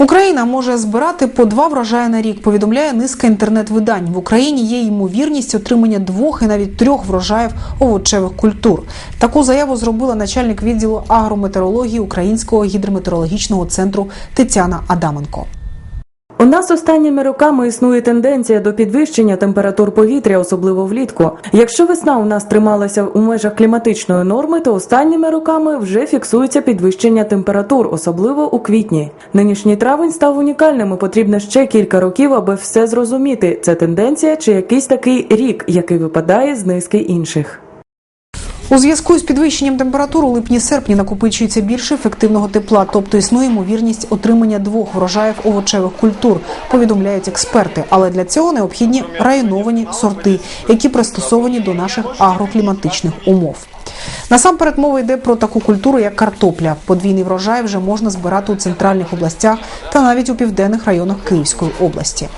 Україна може збирати по два врожаї на рік. Повідомляє низка інтернет-видань. В Україні є ймовірність отримання двох і навіть трьох врожаїв овочевих культур. Таку заяву зробила начальник відділу агрометеорології Українського гідрометеорологічного центру Тетяна Адаменко. У нас останніми роками існує тенденція до підвищення температур повітря, особливо влітку. Якщо весна у нас трималася у межах кліматичної норми, то останніми роками вже фіксується підвищення температур, особливо у квітні. Нинішній травень став унікальним. і Потрібно ще кілька років, аби все зрозуміти. Це тенденція чи якийсь такий рік, який випадає з низки інших. У зв'язку з підвищенням температур у липні-серпні накопичується більше ефективного тепла, тобто існує ймовірність отримання двох врожаїв овочевих культур, повідомляють експерти. Але для цього необхідні районовані сорти, які пристосовані до наших агрокліматичних умов. Насамперед мова йде про таку культуру, як картопля. Подвійний врожай вже можна збирати у центральних областях та навіть у південних районах Київської області.